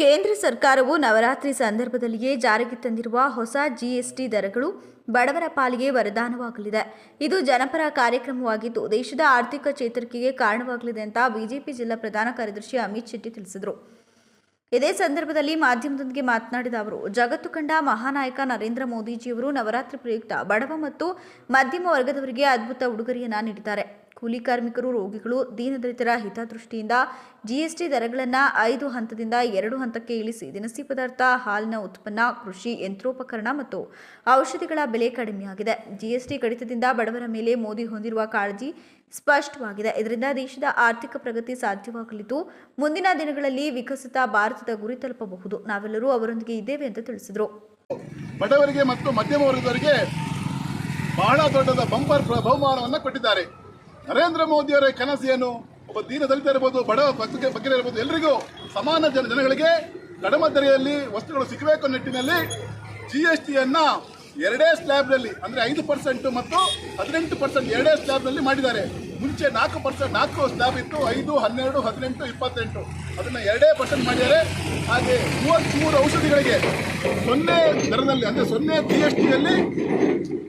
ಕೇಂದ್ರ ಸರ್ಕಾರವು ನವರಾತ್ರಿ ಸಂದರ್ಭದಲ್ಲಿಯೇ ಜಾರಿಗೆ ತಂದಿರುವ ಹೊಸ ಜಿಎಸ್ಟಿ ದರಗಳು ಬಡವರ ಪಾಲಿಗೆ ವರದಾನವಾಗಲಿದೆ. ಇದು ಜನಪರ ಕಾರ್ಯಕ್ರಮವಾಗಿದ್ದು, ದೇಶದ ಆರ್ಥಿಕ ಚೇತರಿಕೆಗೆ ಕಾರಣವಾಗಲಿದೆ ಅಂತ ಬಿಜೆಪಿ ಜಿಲ್ಲಾ ಪ್ರಧಾನ ಕಾರ್ಯದರ್ಶಿ ಅಮಿತ್ ಶೆಟ್ಟಿ ತಿಳಿಸಿದರು. ಇದೇ ಸಂದರ್ಭದಲ್ಲಿ ಮಾಧ್ಯಮದೊಂದಿಗೆ ಮಾತನಾಡಿದ ಅವರು, ಜಗತ್ತು ಕಂಡ ಮಹಾನಾಯಕ ನರೇಂದ್ರ ಮೋದಿಜಿಯವರು ನವರಾತ್ರಿ ಪ್ರಯುಕ್ತ ಬಡವ ಮತ್ತು ಮಧ್ಯಮ ವರ್ಗದವರಿಗೆ ಅದ್ಭುತ ಉಡುಗೊರೆಯನ್ನು ನೀಡಿದ್ದಾರೆ. ಕೂಲಿ ಕಾರ್ಮಿಕರು, ರೋಗಿಗಳು, ದೀನದಲಿತರ ಹಿತದೃಷ್ಟಿಯಿಂದ ಜಿಎಸ್ಟಿ ದರಗಳನ್ನು ಐದು ಹಂತದಿಂದ ಎರಡು ಹಂತಕ್ಕೆ ಇಳಿಸಿ ದಿನಸಿ ಪದಾರ್ಥ, ಹಾಲಿನ ಉತ್ಪನ್ನ, ಕೃಷಿ, ಯಂತ್ರೋಪಕರಣ ಮತ್ತು ಔಷಧಿಗಳ ಬೆಲೆ ಕಡಿಮೆಯಾಗಿದೆ. ಜಿಎಸ್ಟಿ ಕಡಿತದಿಂದ ಬಡವರ ಮೇಲೆ ಮೋದಿ ಹೊಂದಿರುವ ಕಾಳಜಿ ಸ್ಪಷ್ಟವಾಗಿದೆ. ಇದರಿಂದ ದೇಶದ ಆರ್ಥಿಕ ಪ್ರಗತಿ ಸಾಧ್ಯವಾಗಲಿದ್ದು, ಮುಂದಿನ ದಿನಗಳಲ್ಲಿ ವಿಕಸಿತ ಭಾರತದ ಗುರಿ ತಲುಪಬಹುದು. ನಾವೆಲ್ಲರೂ ಅವರೊಂದಿಗೆ ಇದ್ದೇವೆ ಅಂತ ತಿಳಿಸಿದರು. ಬಡವರಿಗೆ ಮತ್ತು ಮಧ್ಯಮ ವರ್ಗದವರಿಗೆ ಬಹಳ ದೊಡ್ಡದ ಬಂಪರ್ ಬಹುಮಾನವನ್ನು ಕೊಟ್ಟಿದ್ದಾರೆ. ನರೇಂದ್ರ ಮೋದಿಯವರ ಕನಸು ಏನು ಒಬ್ಬ ದೀನ ದಲಿತ ಇರ್ಬೋದು, ಬಡ ಬಗ್ಗೆ ಬಗ್ಗೆ ಇರ್ಬೋದು, ಎಲ್ರಿಗೂ ಸಮಾನ ಜನ ಜನಗಳಿಗೆ ಕಡಿಮೆ ದರೆಯಲ್ಲಿ ವಸ್ತುಗಳು ಸಿಗಬೇಕು ನಿಟ್ಟಿನಲ್ಲಿ ಜಿ ಎಸ್ ಟಿಯನ್ನು ಎರಡೇ ಸ್ಲ್ಯಾಬ್ನಲ್ಲಿ ಅಂದ್ರೆ ಐದು ಪರ್ಸೆಂಟು ಮತ್ತು ಹದಿನೆಂಟು ಪರ್ಸೆಂಟ್ ಎರಡೇ ಸ್ಲ್ಯಾಬ್ನಲ್ಲಿ ಮಾಡಿದ್ದಾರೆ. ಮುಂಚೆ ನಾಲ್ಕು ಪರ್ಸೆಂಟ್ ನಾಲ್ಕು ಸ್ಲ್ಯಾಬ್ ಇತ್ತು, ಐದು, ಹನ್ನೆರಡು, ಹದಿನೆಂಟು, ಇಪ್ಪತ್ತೆಂಟು. ಅದನ್ನ ಎರಡೇ ಪರ್ಸೆಂಟ್ ಮಾಡಿದ್ದಾರೆ. ಹಾಗೆ ಮೂವತ್ತ್ಮೂರು ಔಷಧಿಗಳಿಗೆ ಸೊನ್ನೆ ದರದಲ್ಲಿ ಅಂದ್ರೆ ಸೊನ್ನೆ ಜಿ ಎಸ್ ಟಿಯಲ್ಲಿ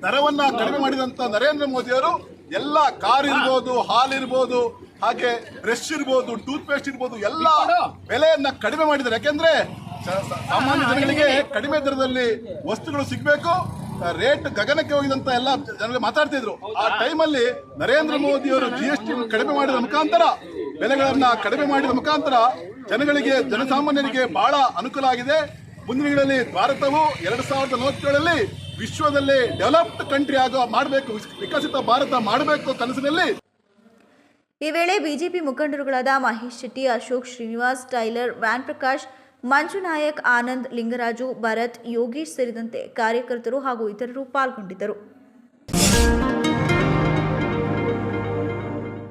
ದರವನ್ನ ಕಡಿಮೆ ಮಾಡಿದಂತ ನರೇಂದ್ರ ಮೋದಿಯವರು ಎಲ್ಲ ಕಾರ್ ಇರ್ಬೋದು ಹಾಲ್ ಇರ್ಬೋದು ಹಾಗೆ ಬ್ರಷ್ ಇರ್ಬೋದು ಟೂತ್ ಪೇಸ್ಟ್ ಇರ್ಬೋದು ಎಲ್ಲ ಬೆಲೆಯನ್ನ ಕಡಿಮೆ ಮಾಡಿದ್ದಾರೆ. ಯಾಕೆಂದ್ರೆ ಸಾಮಾನ್ಯ ಜನಗಳಿಗೆ ಕಡಿಮೆ ದರದಲ್ಲಿ ವಸ್ತುಗಳು ಸಿಗಬೇಕು. ರೇಟ್ ಗಗನಕ್ಕೆ ಹೋಗಿದಂತ ಎಲ್ಲ ಜನರಿಗೆ ಮಾತಾಡ್ತಿದ್ರು. ಆ ಟೈಮಲ್ಲಿ ನರೇಂದ್ರ ಮೋದಿ ಅವರು ಜಿ ಎಸ್ ಟಿ ಕಡಿಮೆ ಮಾಡಿದ ಮುಖಾಂತರ ಬೆಲೆಗಳನ್ನ ಕಡಿಮೆ ಮಾಡಿದ ಮುಖಾಂತರ ಜನಗಳಿಗೆ ಜನಸಾಮಾನ್ಯರಿಗೆ ಬಹಳ ಅನುಕೂಲ ಆಗಿದೆ. ಮುಂದಿನ ದಿನಗಳಲ್ಲಿ ಭಾರತವು ಎರಡು ಸಾವಿರದ ನಲವತ್ತೇಳರಲ್ಲಿ ವಿಶ್ವದಲ್ಲೇ ಡೆವಲಪ್ಡ್ ಕಂಟ್ರಿ ಆಗೋ ಮಾಡಬೇಕು ವಿಕಸಿತ ಭಾರತ ಮಾಡಬೇಕು ಕನಸಿನಲ್ಲಿ. ಈ ವೇಳೆ ಬಿಜೆಪಿ ಮುಖಂಡರುಗಳಾದ ಮಹೇಶ್ ಶೆಟ್ಟಿ, ಅಶೋಕ್ ಶ್ರೀನಿವಾಸ್, ಟೈಲರ್ ವ್ಯಾನ್ ಪ್ರಕಾಶ್, ಮಂಜು ನಾಯಕ್, ಆನಂದ್ ಲಿಂಗರಾಜು, ಭರತ್, ಯೋಗೀಶ್ ಸೇರಿದಂತೆ ಕಾರ್ಯಕರ್ತರು ಹಾಗೂ ಇತರರು ಪಾಲ್ಗೊಂಡಿದ್ದರು.